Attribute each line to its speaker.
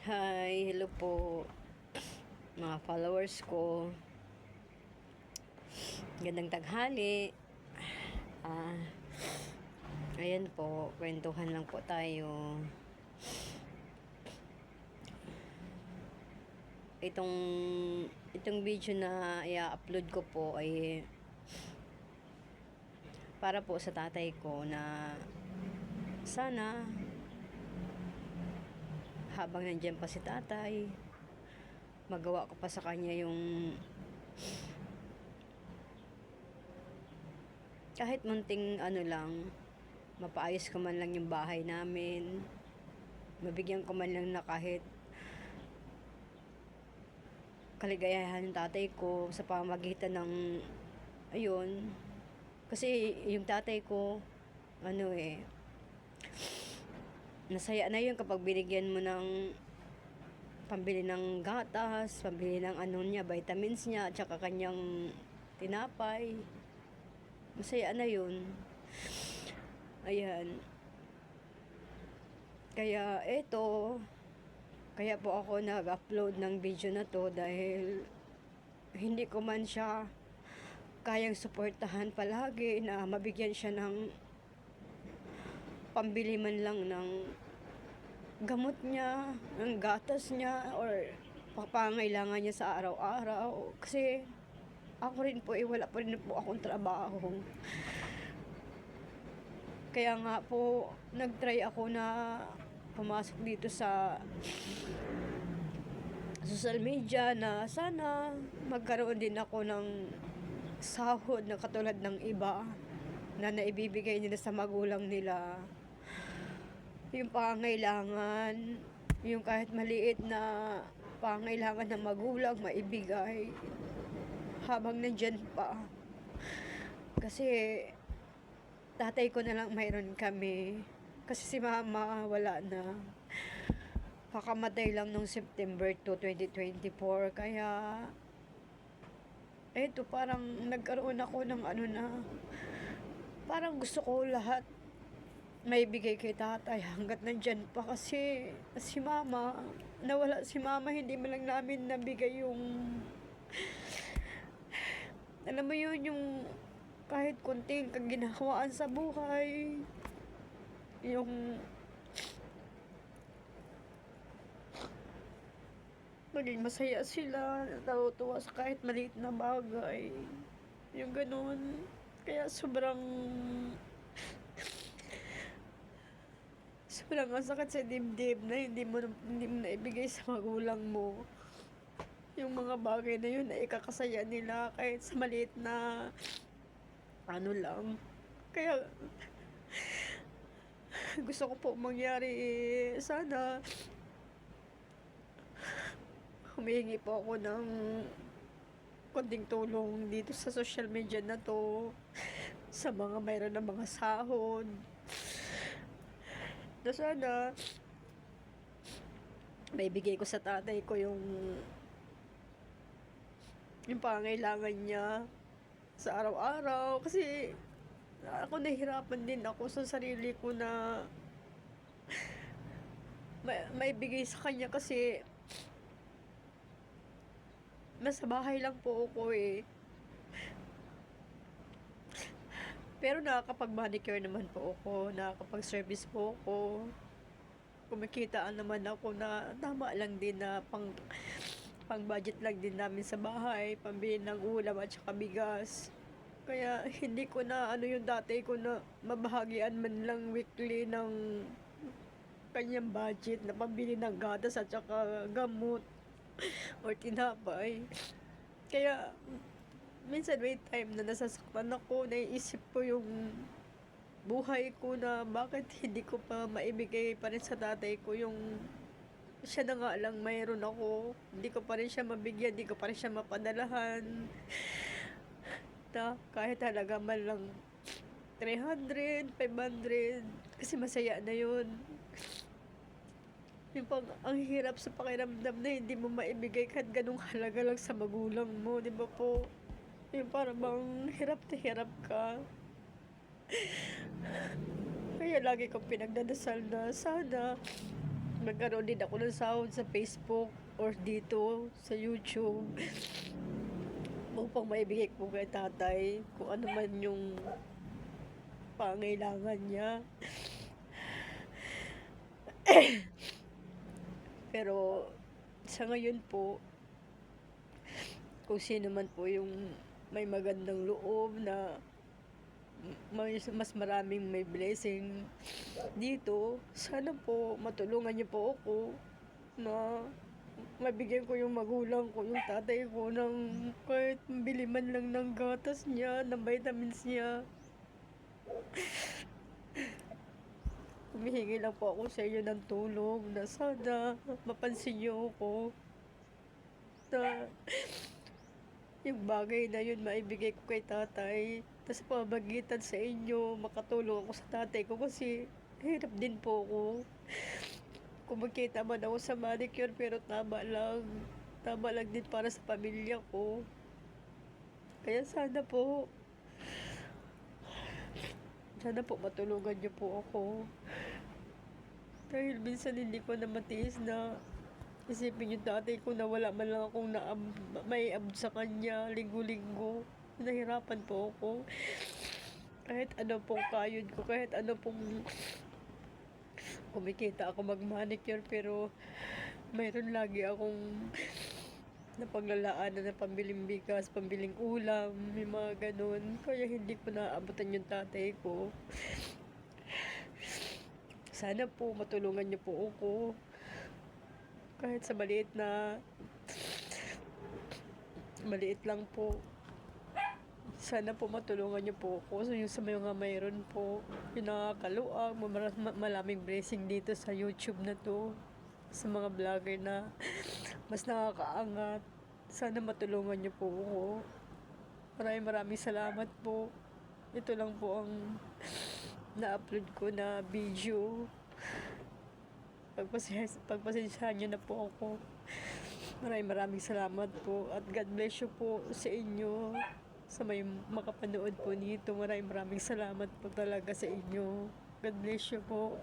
Speaker 1: Hi, hello po mga followers ko. Gandang taghali. Ah, ayan po, kwentuhan lang po tayo. Itong itong video na i-upload ko po ay para po sa tatay ko na sana habang nandiyan pa si tatay, magawa ko pa sa kanya yung kahit munting ano lang, mapaayos ko man lang yung bahay namin, mabigyan ko man lang na kahit kaligayahan ng tatay ko sa pamagitan ng ayun. Kasi yung tatay ko ano eh nasaya na yun kapag binigyan mo ng pambili ng gatas, pambili ng ano niya, vitamins niya, at saka kanyang tinapay. Masaya na yun. Ayan. Kaya eto, kaya po ako nag-upload ng video na to dahil hindi ko man siya kayang suportahan palagi na mabigyan siya ng pambili man lang ng gamot niya, ng gatas niya, or papangailangan niya sa araw-araw. Kasi ako rin po, eh, wala pa rin po akong trabaho. Kaya nga po, nag-try ako na pumasok dito sa social media na sana magkaroon din ako ng sahod na katulad ng iba na naibibigay nila sa magulang nila yung pangailangan, yung kahit maliit na pangailangan ng magulang maibigay habang nandyan pa. Kasi tatay ko na lang mayroon kami. Kasi si mama wala na. Pakamatay lang nung September 2, 2024. Kaya eto parang nagkaroon ako ng ano na parang gusto ko lahat may bigay kay tatay hanggat nandyan pa kasi si mama, nawala si mama, hindi mo lang namin nabigay yung alam mo yun, yung kahit kunting kaginhawaan sa buhay yung maging masaya sila, natutuwa sa kahit maliit na bagay. Yung ganun. Kaya sobrang sobrang ang sakit sa dibdib na hindi mo, hindi mo naibigay sa magulang mo. Yung mga bagay na yun na ikakasaya nila kahit sa maliit na ano lang. Kaya gusto ko po mangyari eh, sana humihingi po ako ng konting tulong dito sa social media na to sa mga mayroon ng mga sahod na sana maibigay ko sa tatay ko yung yung pangailangan niya sa araw-araw kasi ako nahihirapan din ako sa sarili ko na may, maibigay sa kanya kasi nasa bahay lang po ako eh. Pero nakakapag-manicure naman po ako, nakakapag-service po ako. Kumikitaan naman ako na tama lang din na pang pang budget lang din namin sa bahay, pambili ng ulam at saka bigas. Kaya hindi ko na ano yung dati ko na mabahagian man lang weekly ng kanyang budget na pambili ng gatas at saka gamot or tinapay. Kaya, minsan may time na nasasaktan ako, naiisip ko yung buhay ko na bakit hindi ko pa maibigay pa rin sa tatay ko yung siya na nga lang mayroon ako. Hindi ko pa rin siya mabigyan, hindi ko pa rin siya mapadalahan. Na, kahit halaga man lang 300, 500, kasi masaya na yun. Yung pag, ang hirap sa pakiramdam na hindi mo maibigay kahit ganung halaga lang sa magulang mo, di ba po? Yung parang bang hirap na hirap ka. Kaya lagi kong pinagdadasal na sana magkaroon din ako ng sahod sa Facebook or dito sa YouTube upang maibigay ko kay tatay kung ano man yung pangailangan niya. Pero sa ngayon po, kung sino man po yung may magandang loob na may, mas maraming may blessing dito, sana po matulungan niyo po ako na mabigyan ko yung magulang ko, yung tatay ko ng kahit bili man lang ng gatas niya, ng vitamins niya. Humihingi lang po ako sa inyo ng tulong na sana mapansin niyo ako na yung bagay na yun maibigay ko kay tatay. Tapos pamagitan sa inyo, makatulong ako sa tatay ko kasi hirap din po ako. Kumikita man ako sa manicure pero tama lang. Tama lang din para sa pamilya ko. Kaya sana po, sana po matulungan niyo po ako. Dahil minsan hindi ko na matiis na isipin yung tatay ko na wala man lang akong na may ab sa kanya linggo-linggo. Nahirapan po ako. Kahit ano pong kayod ko, kahit ano pong kumikita ako mag-manicure pero mayroon lagi akong napaglalaanan na pambiling bigas, pambiling ulam, may mga ganun. Kaya hindi ko naabutan yung tatay ko. Sana po matulungan niyo po ako. Kahit sa maliit na maliit lang po. Sana po matulungan niyo po ako. So, yung sa mga mayroon po, yung nakakaluag, malaming blessing dito sa YouTube na to. Sa mga vlogger na mas nakakaangat. Sana matulungan niyo po ako. Maraming maraming salamat po. Ito lang po ang na-upload ko na video. Pagpasensya, pagpasensyahan niyo na po ako. Maraming maraming salamat po. At God bless you po sa inyo. Sa may makapanood po nito. Maraming maraming salamat po talaga sa inyo. God bless you po.